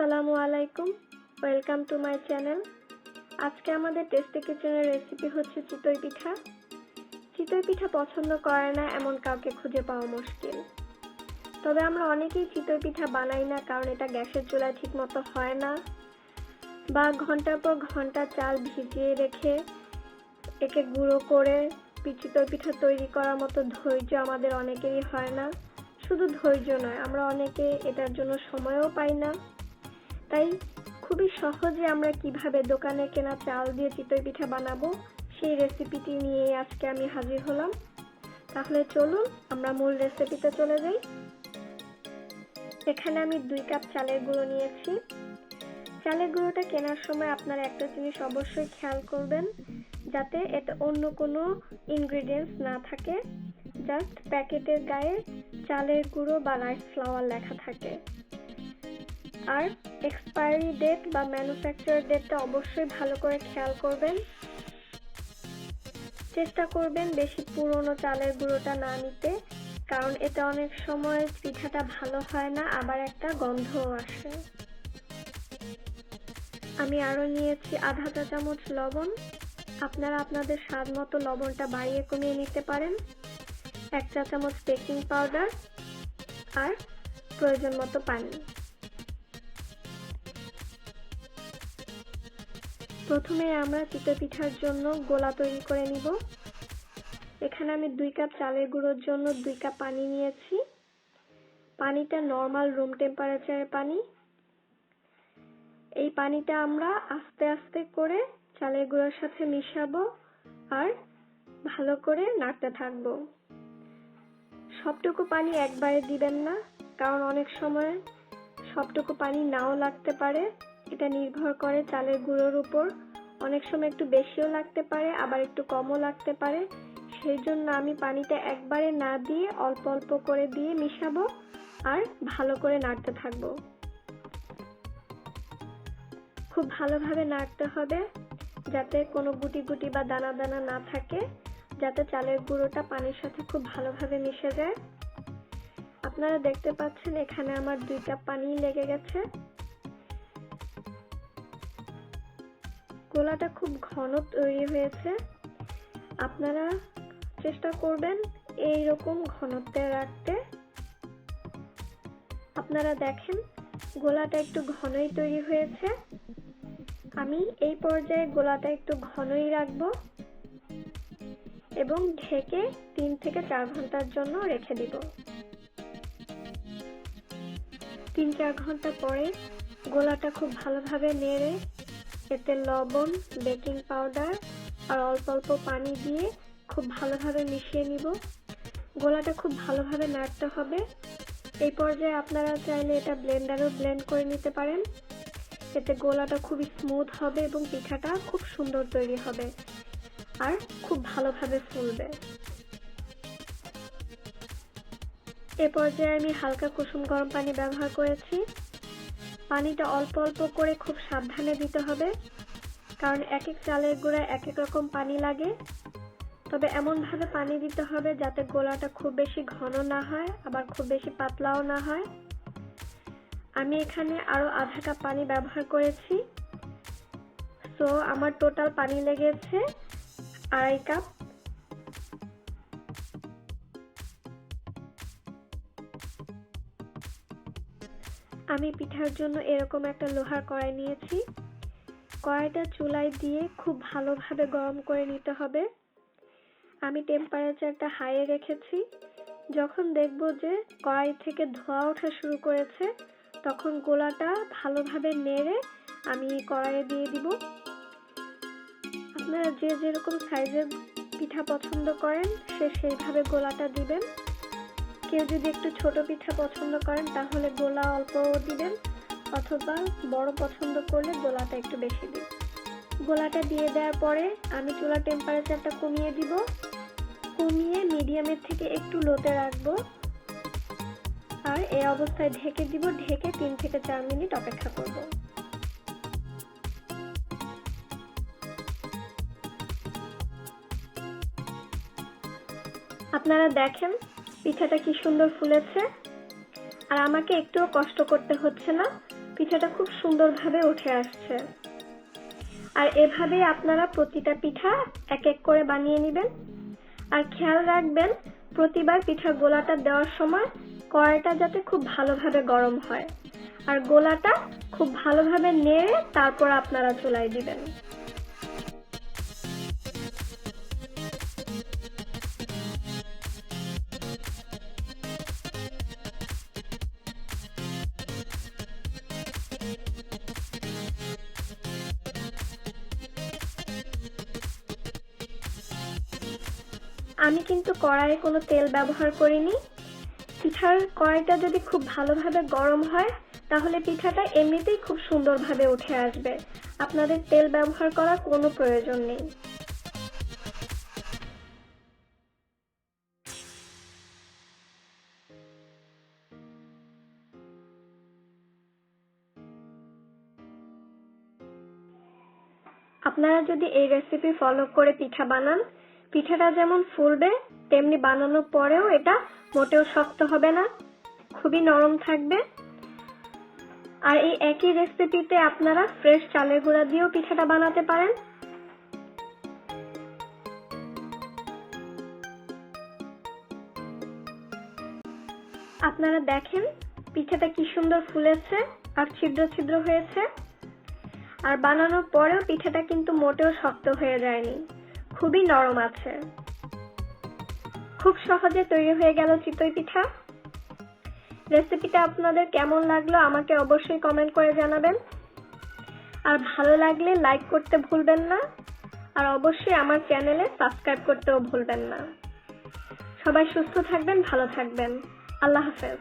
আসসালামু আলাইকুম। Welcome to my channel আজকে আমাদের টেস্টি কিচেনের রেসিপি হচ্ছে চিতই পিঠা। চিতই পিঠা পছন্দ করে না এমন কাউকে খুঁজে পাওয়া মুশকিল। তবে আমরা অনেকেই চিতই পিঠা বানাই না কারণ এটা গ্যাসের চুলায় ঠিকমতো হয় না বা ঘণ্টার পর ঘণ্টা চাল ভিজিয়ে রেখে একে গুঁড়ো করে চিতই পিঠা তৈরি করার মতো ধৈর্য আমাদের অনেকেরই হয় না। শুধু ধৈর্য নয়, আমরা অনেকে এটার জন্য সময়ও পাই না। তাই খুবই সহজে আমরা কীভাবে দোকানে কেনা চাল দিয়ে চিতই পিঠা বানাবো সেই রেসিপিটি নিয়ে আজকে আমি হাজির হলাম। তাহলে চলুন, আমরা মূল রেসিপিতে চলে যাই। এখানে আমি দুই কাপ চালের গুঁড়ো নিয়েছি। চালের গুঁড়োটা কেনার সময় আপনারা একটা জিনিস অবশ্যই খেয়াল করবেন, যাতে এতে অন্য কোনো ইনগ্রিডিয়েন্টস না থাকে। জাস্ট প্যাকেটের গায়ে চালের গুঁড়ো বা রাইস ফ্লাওয়ার লেখা থাকে। আর এক্সপায়ারি ডেট বা ম্যানুফ্যাকচার ডেটটা অবশ্যই ভালো করে খেয়াল করবেন। চেষ্টা করবেন বেশি পুরনো চালের গুঁড়োটা না নিতে, কারণ এটা অনেক সময় পিঠাটা ভালো হয় না, আবার একটা গন্ধও আসে। আমি আরও নিয়েছি আধা চা চামচ লবণ। আপনারা আপনাদের স্বাদ মতো লবণটা বাড়িয়ে কমিয়ে নিতে পারেন। এক চা চামচ বেকিং পাউডার আর প্রয়োজন মতো পানি। প্রথমে আমরা চিতই পিঠার জন্য গোলা তৈরি করে নিব। এখানে আমি দুই কাপ চালের গুঁড়োর জন্য দুই কাপ পানি নিয়েছি। পানিটা নর্মাল রুম টেম্পারেচারের পানি। এই পানিটা আমরা আস্তে আস্তে করে চালের গুঁড়োর সাথে মিশাবো আর ভালো করে নাড়তে থাকব। সবটুকু পানি একবারে দিবেন না, কারণ অনেক সময় সবটুকু পানি নাও লাগতে পারে। এটা নির্ভর করে চালের গুঁড়োর উপর অনেক সময় একটু বেশিও লাগতে পারে, আবার একটু কমও লাগতে পারে। সেই জন্য আমি পানিটা একবারে না দিয়ে অল্প অল্প করে দিয়ে মিশাবো আর ভালো করে নাড়তে থাকব। খুব ভালোভাবে নাড়তে হবে যাতে কোনো গুটি গুটি বা দানা দানা না থাকে, যাতে চালের গুঁড়োটা পানির সাথে খুব ভালোভাবে মিশে যায়। আপনারা দেখতে পাচ্ছেন এখানে আমার দুই কাপ পানি লেগে গেছে। গোলাটা খুব ঘন তৈরি হয়েছে। আপনারা চেষ্টা করবেন এই রকম ঘনত্বে রাখতে। আপনারা দেখেন, গোলাটা একটু ঘনই তৈরি হয়েছে। আমি এই পর্যায়ে গোলাটা একটু ঘনই রাখব এবং ঢেকে তিন থেকে চার ঘণ্টার জন্য রেখে দিব। তিন চার ঘণ্টা পরে গোলাটা খুব ভালোভাবে নেড়ে এতে লবণ, বেকিং পাউডার আর অল্প অল্প পানি দিয়ে খুব ভালোভাবে মিশিয়ে নিব। গোলাটা খুব ভালোভাবে নাড়তে হবে। এই পর্যায়ে আপনারা চাইলে এটা ব্লেন্ডারও ব্লেন্ড করে নিতে পারেন। এতে গোলাটা খুবই স্মুথ হবে এবং পিঠাটা খুব সুন্দর তৈরি হবে আর খুব ভালোভাবে ফুলবে। এ পর্যায়ে আমি হালকা কুসুম গরম পানি ব্যবহার করেছি। পানিটা অল্প অল্প করে খুব সাবধানে দিতে হবে। কারণ এক এক চালের গুঁড়ায় এক এক রকম পানি লাগে। তবে এমনভাবে পানি দিতে হবে যাতে গোলাটা খুব বেশি ঘন না হয়, আবার খুব বেশি পাতলাও না হয়। আমি এখানে আরও আধা কাপ পানি ব্যবহার করেছি। তো আমার টোটাল পানি লেগেছে আড়াই কাপ। আমি পিঠার জন্য এরকম একটা লোহার কড়াই নিয়েছি। কড়াইটা চুলায় দিয়ে খুব ভালোভাবে গরম করে নিতে হবে। আমি টেম্পারেচারটা হাইয়ে রেখেছি। যখন দেখব যে কড়াই থেকে ধোয়া ওঠা শুরু করেছে, তখন গোলাটা ভালোভাবে নেড়ে আমি কড়াইয়ে দিয়ে দিব। আপনারা যে যেরকম সাইজের পিঠা পছন্দ করেন, সে সেইভাবে গোলাটা দিবেন। কেউ যদি একটু ছোট পিঠা পছন্দ করেন, তাহলে গোলা অল্প দিবেন, অথবা বড় পছন্দ করলে গোলাটা একটু বেশি দিন। গোলাটা দিয়ে দেওয়ার পরে আমি চুলা টেম্পারেচারটা কমিয়ে দিব। কমিয়ে মিডিয়ামের থেকে একটু লোতে রাখব। আর এই অবস্থায় ঢেকে দিব, ঢেকে তিন থেকে চার মিনিট অপেক্ষা করব। আপনারা দেখেন পিঠাটা কি সুন্দর ফুলেছে? আর আমাকে একটুও কষ্ট করতে হচ্ছে না, পিঠাটা খুব সুন্দরভাবে উঠে আসছে। আর এভাবে আপনারা প্রতিটা পিঠা এক এক করে বানিয়ে নেবেন। আর খেয়াল রাখবেন, প্রতিবার পিঠার গোলাটা দেওয়ার সময় কড়াইটা যাতে খুব ভালোভাবে গরম হয়। আর গোলাটা খুব ভালোভাবে নেড়ে তারপর আপনারা চুলায় দিবেন। আমি কিন্তু কড়াইয়ে কোনো তেল ব্যবহার করিনি। পিঠার কড়াইটা যদি খুব ভালোভাবে গরম হয়, তাহলে পিঠাটা এমনিতেই খুব সুন্দরভাবে উঠে আসবে। আপনাদের তেল ব্যবহার করার কোনো প্রয়োজন নেই। আপনারা যদি এই রেসিপি ফলো করে পিঠা বানান পিঠাটা যেমন ফুলবে, তেমনি বানানোর পরেও এটা মোটেও শক্ত হবে না, খুবই নরম থাকবে। আর এই একই রেসিপিতে আপনারা ফ্রেশ চালের গুঁড়া দিয়েও পিঠাটা বানাতে পারেন। আপনারা দেখেন পিঠাটা কি সুন্দর ফুলেছে আর ছিদ্র ছিদ্র হয়েছে। আর বানানোর পরেও পিঠাটা কিন্তু মোটেও শক্ত হয়ে যায়নি। খুবই নরম আছে। খুব সহজে তৈরি হয়ে গেল চিতই পিঠা। রেসিপিটা আপনাদের কেমন লাগল আমাকে অবশ্যই কমেন্ট করে জানাবেন। আর ভালো লাগলে লাইক করতে ভুলবেন না। আর অবশ্যই আমার চ্যানেলে সাবস্ক্রাইব করতেও ভুলবেন না। সবাই সুস্থ থাকবেন, ভালো থাকবেন। আল্লাহ হাফেজ।